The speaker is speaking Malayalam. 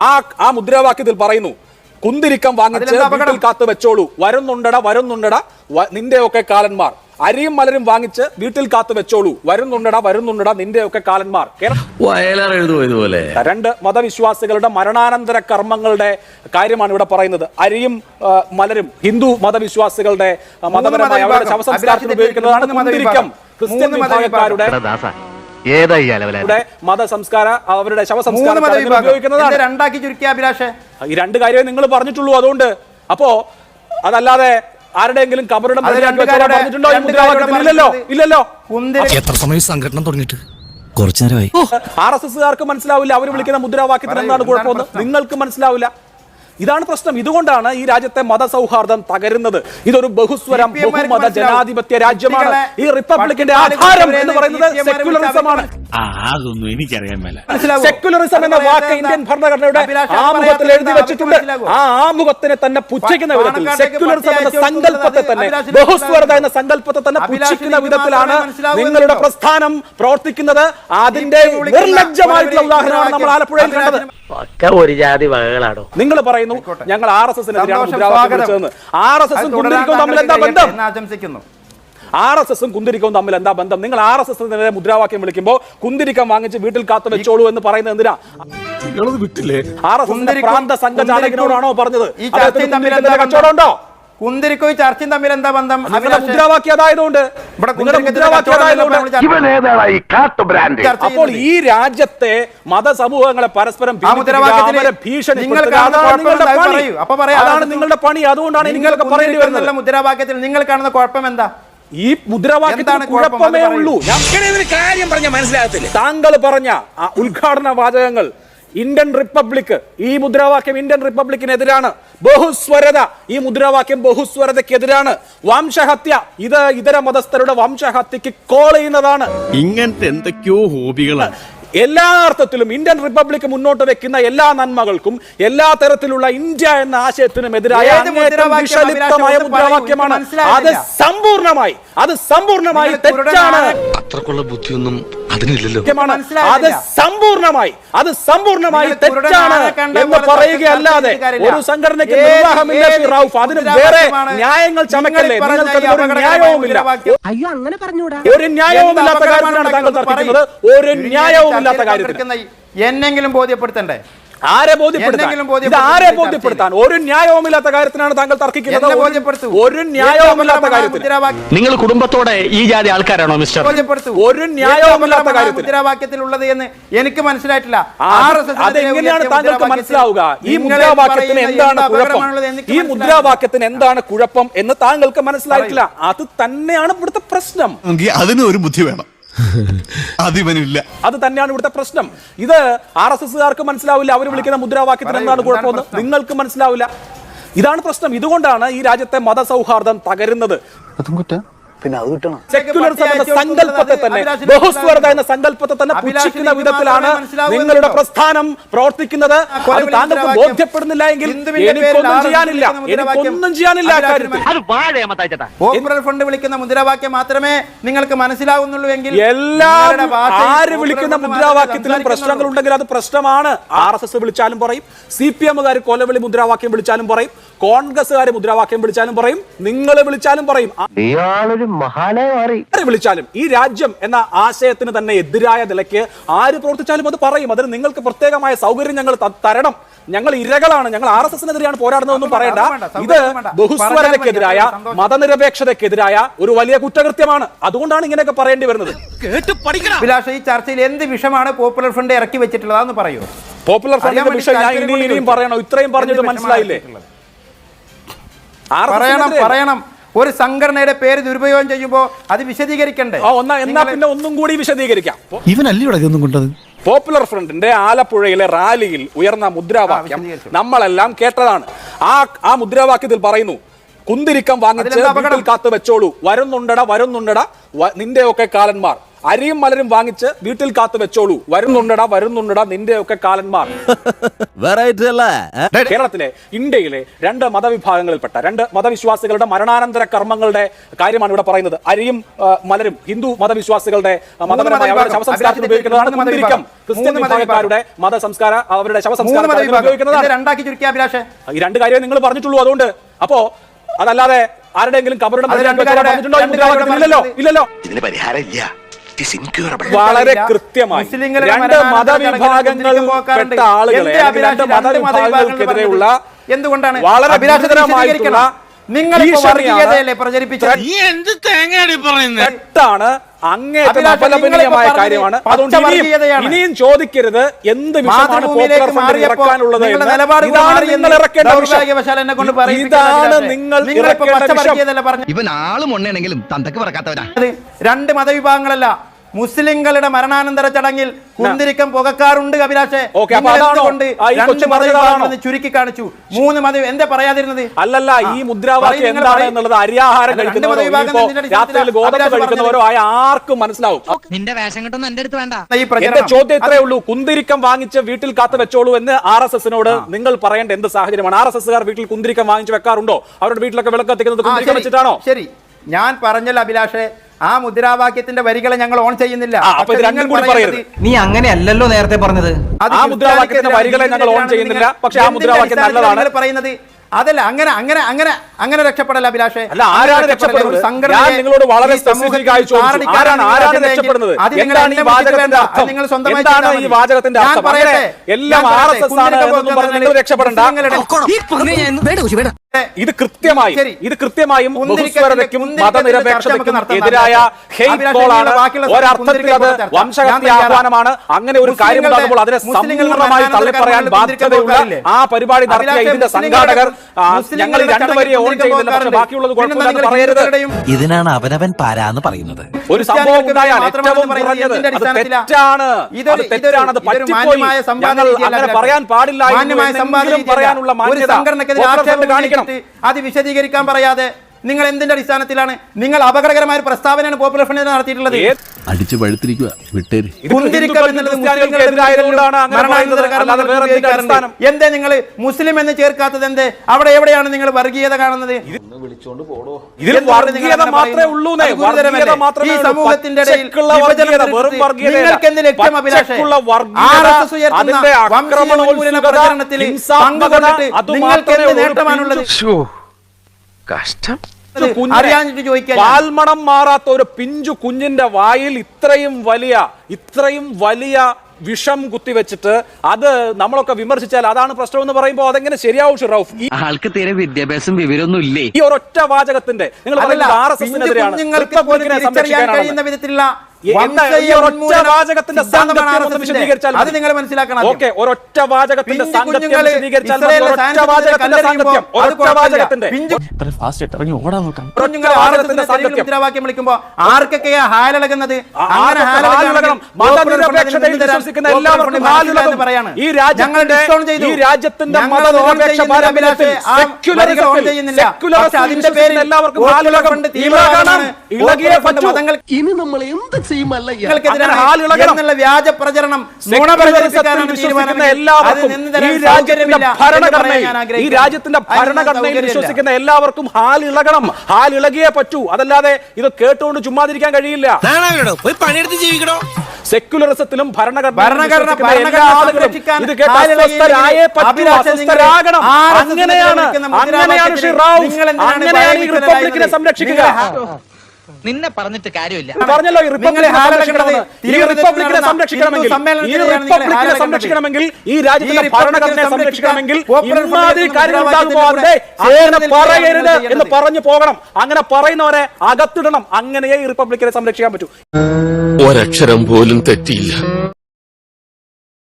ആ ആ മുദ്രാവാക്യത്തിൽ പറയുന്നു കുന്തിരിക്കം വാങ്ങിച്ച് വീട്ടിൽ കാത്തു വെച്ചോളൂ. വരുന്നുണ്ടട വരുന്നുണ്ടട നിന്റെ നിന്റെയൊക്കെ കാലന്മാർ. അരിയും മലരും വാങ്ങിച്ച് വീട്ടിൽ കാത്തു വെച്ചോളൂ. വരുന്നുണ്ടട വരുന്നുണ്ടട നിന്റെയൊക്കെ കാലന്മാർ. ഇതുപോലെ? രണ്ട് മതവിശ്വാസികളുടെ മരണാനന്തര കർമ്മങ്ങളുടെ കാര്യമാണ് ഇവിടെ പറയുന്നത്. അരിയും മലരും ഹിന്ദു മതവിശ്വാസികളുടെ മതപരമായ അവരുടെ. ശവസംസ്കാരത്തിന് ഉപയോഗിക്കുന്നതാണ് കുന്തിരിക്കം. ക്രിസ്ത്യൻ വിഭാഗക്കാരുടെ ഏതായി യുടെ മതസംസ്കാര അവരുടെ ശവസംസ്കാരം ശവസംസ്കാരത്തിന് മതവിഭാഗം. ഉപയോഗിക്കുന്നതാണ്. ഇത് രണ്ടാക്കി ചുരുക്കിയ അഭിലാഷേ? ഈ രണ്ട് കാര്യമേ നിങ്ങൾ പറഞ്ഞിട്ടുള്ളൂ അതുകൊണ്ട്. അപ്പോ അതല്ലാതെ ആരുടെയെങ്കിലും കബറിടം പറഞ്ഞിട്ടുണ്ടോ? ഈ മുദ്രാവാക്യത്തിൽ ഇല്ലല്ലോ? ഇല്ലല്ലോ? എത്ര സമയം സംഘടന തുടങ്ങിയിട്ട്? കുറച്ചു നേരമായി. ആർ എസ് എസ്കാർക്ക് മനസ്സിലാവില്ല. അവർ വിളിക്കുന്ന മുദ്രാവാക്യത്തിന് എന്താണ് എന്താണ് കുഴപ്പമെന്ന്? നിങ്ങൾക്ക് മനസ്സിലാവില്ല. ഇതാണ് പ്രശ്നം. ഇതുകൊണ്ടാണ് ഈ രാജ്യത്തെ മതസൗഹാർദ്ദം തകരുന്നത്. ഇതൊരു ബഹുസ്വരം ബഹുമത ജനാധിപത്യ രാജ്യമാണ്. ഈ റിപ്പബ്ലിക്കിന്റെ ആധാരം എന്ന് പറയുന്നത് സെക്യുലറിസമാണ് ആ അതൊന്നും എനിക്കറിയാൻ മേല. സെക്യുലറിസം എന്ന വാക്ക് ഇന്ത്യൻ ഭരണഘടനയുടെ ആമുഖത്തിൽ എഴുതി വെച്ചിട്ടുണ്ട്. ആ ആമുഖത്തിനെ തന്നെ പുച്ഛിക്കുന്ന വിധത്തിൽ സെക്യുലറിസം എന്ന സങ്കല്പത്തെ തന്നെ ബഹുസ്വരത എന്ന. സങ്കല്പത്തെ തന്നെ പുച്ഛിക്കുന്ന വിധത്തിലാണ് നിങ്ങളുടെ പ്രസ്ഥാനം പ്രവർത്തിക്കുന്നത്. അതിന്റെ നിർലജ്ജമായിട്ടുള്ള ഉദാഹരണമാണ് നമ്മൾ ആലപ്പുഴയിൽ കണ്ടത്. ഒക്കെ ഒരു ജാതി വകകളാണോ നിങ്ങൾ പറയുന്നു ഞങ്ങൾ ആർ എസ് എസിനെതിരാണ്. വിളിച്ചതെന്ന്. ആർ എസ് എസ് എസും തമ്മിൽ എന്താ ബന്ധം? എന്ന് ആശംസിക്കുന്നു. ആർ എസ് എസും കുന്തിരിക്കവും തമ്മിൽ എന്താ ബന്ധം? നിങ്ങൾ ആർ എസ് എസിനെതിരെ മുദ്രാവാക്യം വിളിക്കുമ്പോൾ കുന്തിരിക്കം വാങ്ങിച്ച് വീട്ടിൽ കാത്തു വെച്ചോളൂ എന്ന് പറയുന്നത് എന്തിനാ? വിട്ടില്ലേ? ആർ എസ് എസിന്റെ കുന്തിരിക്കും- പ്രാന്ത സംഘചാലകനോടാണോ പറഞ്ഞത്? ഈ അദ്ദേഹത്തിന് തമ്മിൽ എന്താ കച്ചവടം ഉണ്ടോ? കുന്തിരിക്കോ ഈ ചർച്ചയും തമ്മിൽ എന്താ ബന്ധം? മുദ്രാവാക്യം അതായതുകൊണ്ട് അപ്പോൾ ഈ രാജ്യത്തെ മതസമൂഹങ്ങളെ പരസ്പരം അതാണ് നിങ്ങളുടെ പണി. പറയൂ. അപ്പൊ പറയാം. അതാണ് നിങ്ങളുടെ പണി. അതുകൊണ്ടാണ് നിങ്ങൾക്ക് പറയേണ്ടി വരുന്നത്. മുദ്രാവാക്യത്തിൽ നിങ്ങൾ കാണുന്ന കുഴപ്പം എന്താ? ഈ മുദ്രാവാക്യത്തിന്? അത് കുഴപ്പമേ ഉള്ളൂ. കാര്യം പറഞ്ഞ മനസ്സിലാകത്തില്ല? താങ്കൾ പറഞ്ഞ ആ ഉദ്ഘാടന വാചകങ്ങൾ ഇന്ത്യൻ റിപ്പബ്ലിക് ഈ മുദ്രാവാക്യം ഇന്ത്യൻ റിപ്പബ്ലിക്കിനെതിരാണ് ബഹുസ്വരത ഈ മുദ്രാവാക്യം ബഹുസ്വരതയ്ക്കെതിരാണ്. വംശഹത്യ ഇത് ഇതര മതസ്ഥരുടെ വംശഹത്യക്ക് കോൾ ചെയ്യുന്നതാണ്. ഇങ്ങനത്തെ എന്തൊക്കെയോ ഹോബികളാണ്. എല്ലാ അർത്ഥത്തിലും ഇന്ത്യൻ റിപ്പബ്ലിക് മുന്നോട്ട് വെക്കുന്ന എല്ലാ നന്മകൾക്കും എല്ലാ തരത്തിലുള്ള ഇന്ത്യ എന്ന ആശയത്തിനും എതിരായ വിഷലിപ്തമായ മുദ്രാവാക്യമാണ്. അത് സമ്പൂർണമായി അത് സമ്പൂർണമായി തെറ്റാണ്. അത്രക്കുള്ള ബുദ്ധിയൊന്നും അതിനില്ലല്ലോ. അത് സമ്പൂർണമായി അത് സമ്പൂർണമായി തെറ്റാണ് എന്ന് പറയുകയല്ലാതെ ഒരു സംഘടനയ്ക്ക് നിർവാഹമില്ല റൌഫ്. അതിന് വേറെ ന്യായങ്ങൾ ചമക്കല്ലേ നിങ്ങൾ നിങ്ങൾക്ക് ന്യായവുമില്ല. അയ്യോ അങ്ങനെ പറഞ്ഞുകൂടാ ഒരു ന്യായവുമില്ലാത്ത കാര്യത്തിലാണ് താങ്കൾ തർക്കിക്കുന്നത്. ഒരു ന്യായവുമില്ലാത്ത കാര്യത്തിൽ കാര്യത്തിന് എന്നെങ്കിലും ബോധ്യപ്പെടുത്തണ്ടേ? ആരെ ബോധ്യപ്പെടുത്താൻ? ഇത് ആരെ. ബോധ്യപ്പെടുത്താൻ? ഒരു ന്യായവുമില്ലാത്ത കാര്യത്തിനാണ് താങ്കൾ തർക്കിക്കുന്നത്. ഒരു- ന്യായവുമില്ലാത്ത കാര്യത്തിൽ. നിങ്ങൾ കുടുംബത്തോടെ ഈ ജാതി ആൾക്കാരാണോ മിസ്റ്റർ? ഒരു ന്യായവുമില്ലാത്ത. മുദ്രാവാക്യത്തിൽ എന്ന് എനിക്ക് മനസ്സിലായിട്ടില്ല. അതെങ്ങനെയാണ് താങ്കൾക്ക് മനസ്സിലാവുക? ഈ മുദ്രാവാക്യത്തിന് എന്താണ് കുഴപ്പം? ഈ മുദ്രാവാക്യത്തിന് എന്താണ് കുഴപ്പം എന്ന് താങ്കൾക്ക് മനസ്സിലായിട്ടില്ല. അത് തന്നെയാണ് ഇവിടുത്തെ പ്രശ്നം. അതിന് ഒരു ബുദ്ധി വേണം. അതിവനില്ല. അത് തന്നെയാണ് ഇവിടുത്തെ പ്രശ്നം. ഇത് ആർ എസ് എസ്കാർക്ക് മനസ്സിലാവില്ല അവർ വിളിക്കുന്ന മുദ്രാവാക്യത്തിന് എന്താണ് എന്താണ് കുഴപ്പമെന്ന് നിങ്ങൾക്ക് മനസ്സിലാവില്ല. ഇതാണ് പ്രശ്നം. ഇതുകൊണ്ടാണ് ഈ രാജ്യത്തെ മതസൗഹാർദ്ദം തകരുന്നത്. സെക്യുലറിസം എന്ന സങ്കല്പത്തെ തന്നെ ബഹുസ്വരത എന്ന സങ്കല്പത്തെ തന്നെ പുച്ഛിക്കുന്ന വിധത്തിലാണ് നിങ്ങളുടെ പ്രസ്ഥാനം പ്രവർത്തിക്കുന്നത്. അത് താങ്കൾക്ക് ബോധ്യപ്പെടുന്നില്ല എങ്കിൽ എനിക്കൊന്നും ചെയ്യാനില്ല. എനിക്കൊന്നും ചെയ്യാനില്ല കാര്യത്തിൽ. അത് ഫണ്ട് വിളിക്കുന്ന മുദ്രാവാക്യം മാത്രമേ നിങ്ങൾക്ക് മനസ്സിലാവുന്നുള്ളൂ എങ്കിൽ എല്ലാ ആര് വിളിക്കുന്ന മുദ്രാവാക്യത്തിൽ മുദ്രാവാക്യത്തിലും പ്രശ്നങ്ങൾ ഉണ്ടെങ്കിൽ അത് പ്രശ്നമാണ്. ആർ എസ് എസ് വിളിച്ചാലും പറയും. സി പി എമ്മുകാർ കൊലവിളി മുദ്രാവാക്യം വിളിച്ചാലും പറയും. കോൺഗ്രസ്സുകാർ മുദ്രാവാക്യം വിളിച്ചാലും പറയും നിങ്ങൾ വിളിച്ചാലും പറയും. വിളിച്ചാലും ഈ രാജ്യം എന്ന ആശയത്തിന് തന്നെ എതിരായ നിലയ്ക്ക് ആര് പ്രവർത്തിച്ചാലും അത് പറയും. അതിന് നിങ്ങൾക്ക് പ്രത്യേകമായ സൗകര്യം ഞങ്ങൾ തരണം. ഞങ്ങൾ ഇരകളാണ്. ഞങ്ങൾ ആർ എസ് എസിനെതിരെയാണ് പോരാടുന്നതെന്നും പറയണ്ട. ഇത്. ബഹുസ്വരതയ്ക്കെതിരായ മതനിരപേക്ഷതയ്ക്കെതിരായ ഒരു വലിയ കുറ്റകൃത്യമാണ്. അതുകൊണ്ടാണ് ഇങ്ങനെയൊക്കെ പറയേണ്ടി വരുന്നത്. അഭിലാഷ് ഈ ചർച്ചയിൽ എന്ത് വിഷമാണ് പോപ്പുലർ ഫ്രണ്ട് ഇറക്കി വെച്ചിട്ടുള്ളതാന്ന് പറയൂ. പോപ്പുലർ ഫ്രണ്ടിന്റെ വിഷയം ഞാൻ ഇനിയും പറയണോ. ഇത്രയും പറഞ്ഞിട്ട് മനസ്സിലായില്ലേ? പറയണം പറയണം. ഒരു സംഘടനയുടെ പേര് ദുരുപയോഗം ചെയ്യുമ്പോ അത് വിശദീകരിക്കണ്ടേ? ഒന്നാ എന്നാ പിന്നെ ഒന്നും കൂടി വിശദീകരിക്കാം. ഇവനല്ലേ ഇവിടെ ഇതൊന്നും കൊണ്ടത്? പോപ്പുലർ ഫ്രണ്ടിന്റെ ആലപ്പുഴയിലെ റാലിയിൽ ഉയർന്ന മുദ്രാവാക്യം നമ്മളെല്ലാം കേട്ടതാണ്. ആ ആ മുദ്രാവാക്യത്തിൽ പറയുന്നു കുന്തിരിക്കം വാങ്ങിച്ച്? കാത്തു വെച്ചോളൂ വരുന്നുണ്ടട വരുന്നുണ്ടട. നിന്റെയൊക്കെ കാലന്മാർ. അരിയും മലരും വാങ്ങിച്ച് വീട്ടിൽ കാത്തു വെച്ചോളൂ. വരുന്നുണ്ടടാ വരുന്നുണ്ടടാ നിന്റെ ഒക്കെ കാലന്മാർ. കേരളത്തിലെ ഇന്ത്യയിലെ രണ്ട് മതവിഭാഗങ്ങളിൽപ്പെട്ട രണ്ട് മതവിശ്വാസികളുടെ മരണാനന്തര കർമ്മങ്ങളുടെ കാര്യമാണ് ഇവിടെ പറയുന്നത്. അരിയും മലരും ഹിന്ദു മതവിശ്വാസികളുടെ മതപരമായ അവരുടെ ഉപയോഗിക്കുന്നതാണ് ക്രിസ്ത്യൻ മൂന്ന് വിഭാഗക്കാരുടെ മതസംസ്കാര അവരുടെ ഇത് ഉപയോഗിക്കുന്നതാണ്. ഈ രണ്ട് കാര്യമേ നിങ്ങൾ പറഞ്ഞിട്ടുള്ളൂ അതുകൊണ്ട്. അപ്പോ അതല്ലാതെ ആരുടെയെങ്കിലും കബറിടം കാര്യം-? കാര്യം ഇല്ലല്ലോ ഇല്ലല്ലോ. ഇതിന് പരിഹാരം ഇല്ല വളരെ. കൃത്യമായി. രണ്ട് പെട്ട ആളുകളെ മതവിഭാഗങ്ങൾക്കെതിരെയുള്ള എന്തുകൊണ്ടാണ് വളരെ അഭിലാഷ് നിങ്ങൾ പ്രചരിപ്പിച്ചത്? തെറ്റാണ് അപലപനീയമായ കാര്യമാണ്. അതുകൊണ്ട് ഇനിയും ചോദിക്കരുത് എന്ത് പോപ്പുലർ ഇറക്കാനുള്ളത് നിങ്ങൾ ഇറക്കേണ്ട ഇതാണ് നിങ്ങൾ ഇവൻ ആളും ഉണ്ടെങ്കിലും തന്തക്ക് പറക്കാത്തവരാ. രണ്ട് മതവിഭാഗങ്ങളല്ല. മുസ്ലിങ്ങളുടെ മരണാനന്തര ചടങ്ങിൽ കുന്തിരിക്കം പുകക്കാറുണ്ട്? മതവിഭാഗങ്ങളെന്ന് ചുരുക്കി കാണിച്ചു. മൂന്ന് മത എന്താ പറയാതിരുന്നത്? അല്ലല്ല ഈ. മുദ്രാവാക്യം എന്താണ് എന്നുള്ളത് അരിയാഹാരം കഴിക്കുന്നവരോ ആയ ആർക്കും മനസ്സിലാവും. നിന്റെ വേഷം കിട്ടുന്ന എന്റെ അടുത്ത് വേണ്ട. ഈ ചോദ്യം ഇത്രയേ ഉള്ളൂ. കുന്തിരിക്കം വാങ്ങിച്ച് വീട്ടിൽ കാത്തു വെച്ചോളൂ എന്ന് ആർ എസ് എസിനോട് നിങ്ങൾ പറയേണ്ട എന്ത് സാഹചര്യമാണ്? ആർ എസ് എസ്സുകാർ വീട്ടിൽ കുന്തിരിക്കം വാങ്ങിച്ച് വെക്കാറുണ്ടോ? അവരുടെ വീട്ടിലൊക്കെ വിളക്ക് എത്തിക്കുന്നത് കുന്തിരിക്കം വെച്ചിട്ടാണോ? ശരി. ഞാൻ പറഞ്ഞല്ലോ അഭിലാഷെ. ആ മുദ്രാവാക്യത്തിന്റെ വരികളെ ഞങ്ങൾ ഓൺ ചെയ്യുന്നില്ല. നിങ്ങൾ. നീ അങ്ങനെയല്ലോ നേരത്തെ പറഞ്ഞത്. ആ മുദ്രാവാക്യത്തിന്റെ വരികളെ ഞങ്ങൾ ഓൺ ചെയ്യുന്നില്ല. പക്ഷേ ആ മുദ്രാവാക്യം നല്ലതാണ്. നിങ്ങൾ പറയുന്നത്? അതല്ല അങ്ങനെ അങ്ങനെ അങ്ങനെ അങ്ങനെ രക്ഷപ്പെടല്ല അഭിലാഷെ. അല്ല ആരാണ് രക്ഷപ്പെടുന്നത്? ഞാൻ നിങ്ങളോട് വളരെ സ്പെസിഫിക് ആയി ചോദിച്ചു. ആരാണ് ആരാണ് രക്ഷപ്പെടുന്നത്? എന്താണ് ഈ വാചകത്തിന്റെ അർത്ഥം? എന്താണ് ഈ വാചകത്തിന്റെ അർത്ഥം? അങ്ങനെ എല്ലാം ആർ എസ് എസ് ആണ് പറഞ്ഞ് നിങ്ങൾ രക്ഷപ്പെടണ്ട. ഇത് കൃത്യമായി ഇത് കൃത്യമായും ബഹുസ്വരതയ്ക്കും മതനിരപേക്ഷതയ്ക്കും എതിരായ ഹെയ്റ്റ് കോളാണ്. ഒരർത്ഥത്തിൽ അത്. വംശഹത്യ ആഹ്വാനമാണ് അങ്ങനെ ഒരു കാര്യം ഉണ്ടാകുമ്പോൾ അതിനെ സമ്പൂർണമായി തള്ളിപ്പറയാൻ ബാധ്യതയുള്ള ആ പരിപാടി നടത്തിയ ഇതിന്റെ സംഘാടകർ ഞങ്ങൾ രണ്ടുപേരെ രണ്ട് ഓൺ ചെയ്യുന്നില്ല. പക്ഷെ ബാക്കിയുള്ളത് കുഴപ്പമില്ലെന്ന് പറയരുത്. ഇതിനാണ് അവനവൻ പാരാന്ന് പറയുന്നത്. ഒരു സംഭവം ഉണ്ടായാൽ ഏറ്റവും. കുറഞ്ഞത് അത് തെറ്റാണ്. അത് തെറ്റാണ്. അത് പറ്റിപ്പോയി. ഞങ്ങൾ അങ്ങനെ പറയാൻ പാടില്ല പറയാനുള്ള മാന്യത കാണിക്കണം അത് വിശദീകരിക്കാൻ പറയാതെ നിങ്ങൾ എന്തിന്റെ അടിസ്ഥാനത്തിലാണ്? നിങ്ങൾ അപകടകരമായ ഒരു പ്രസ്താവനയാണ് പോപ്പുലർ ഫ്രണ്ട് നടത്തിയിട്ടുള്ളത്. അടിച്ചു പഴുത്തിരിക്കുക വിട്ടേര്. എന്തേ നിങ്ങൾ മുസ്ലിം എന്ന് ചേർക്കാത്തത് എന്തേ? അവിടെ എവിടെയാണ് നിങ്ങൾ വർഗീയത കാണുന്നത്? ഈ. സമൂഹത്തിന്റെ. നിങ്ങൾക്ക് എന്ത് ലക്ഷ്യം അഭിലാഷം? നിങ്ങൾക്ക് എന്ത് നേട്ടമാണുള്ളത്? കഷ്ടം. അറിയാഞ്ഞിട്ട് ചോദിക്കാൻ. പാൽമണം മാറാത്ത ഒരു പിഞ്ചു കുഞ്ഞിന്റെ വായിൽ ഇത്രയും വലിയ ഇത്രയും വലിയ വിഷം കുത്തിവെച്ചിട്ട് അത് നമ്മളൊക്കെ വിമർശിച്ചാൽ അതാണ് പ്രശ്നം എന്ന് പറയുമ്പോൾ അതെങ്ങനെ ശരിയാവും ഷിറൌഫ്? ആൾക്ക് തീരെ വിദ്യാഭ്യാസം വിവരമൊന്നും ഇല്ലേ ഈ ഒരൊറ്റ വാചകത്തിന്റെ നിങ്ങൾ പറയുന്നത് ആർ എസ് എസിനെതിരെയാണ്. അത് നിങ്ങൾ മനസ്സിലാക്കണം ഒരൊറ്റ വാചകത്തിന്റെ മുദ്രാവാക്യം വിളിക്കുമ്പോ ആർക്കൊക്കെയാ ഹാലളകുന്നത്. ഈ. ഈ രാജ്യത്തിന്റെ ഇനി നമ്മൾ എന്ത് അങ്ങനെ എന്നുള്ള വ്യാജ പ്രചരണം ഈ രാജ്യത്തിന്റെ ഭരണഘടനയിൽ വിശ്വസിക്കുന്ന എല്ലാവർക്കും ഹാലിളകണം. ഹാലിളകിയേ പറ്റൂ. അതല്ലാതെ ഇത് കേട്ടുകൊണ്ട് ചുമ്മാതിരിക്കാൻ കഴിയില്ല. പോയി പണിയെടുത്ത് ജീവിക്കണോ സെക്യുലറിസത്തിലും ഭരണഘടന അങ്ങനെയാണ് റിപ്പബ്ലിക്കിനെ സംരക്ഷിക്കുക. നിന്നെ പറഞ്ഞിട്ട് കാര്യമില്ല. പറഞ്ഞല്ലോ ഈ നിങ്ങൾ റിപ്പബ്ലിക്കിനെ സംരക്ഷിക്കണമെന്ന്. ഈ റിപ്പബ്ലിക്കിനെ സംരക്ഷിക്കണമെങ്കിൽ ഈ റിപ്പബ്ലിക്കിനെ സംരക്ഷിക്കണമെങ്കിൽ ഈ രാജ്യത്തിന്റെ ഭരണഘടനയെ സംരക്ഷിക്കണമെങ്കിൽ ഇമാതിരി കാര്യങ്ങൾ ഉണ്ടാകുമ്പോൾ അങ്ങനെ പറയരുത് എന്ന് പറഞ്ഞു പോകണം. അങ്ങനെ പറയുന്നവരെ അകത്തിടണം. അങ്ങനെയേ ഈ റിപ്പബ്ലിക്കിനെ സംരക്ഷിക്കാൻ പറ്റൂ. ഒരക്ഷരം പോലും തെറ്റിയില്ല.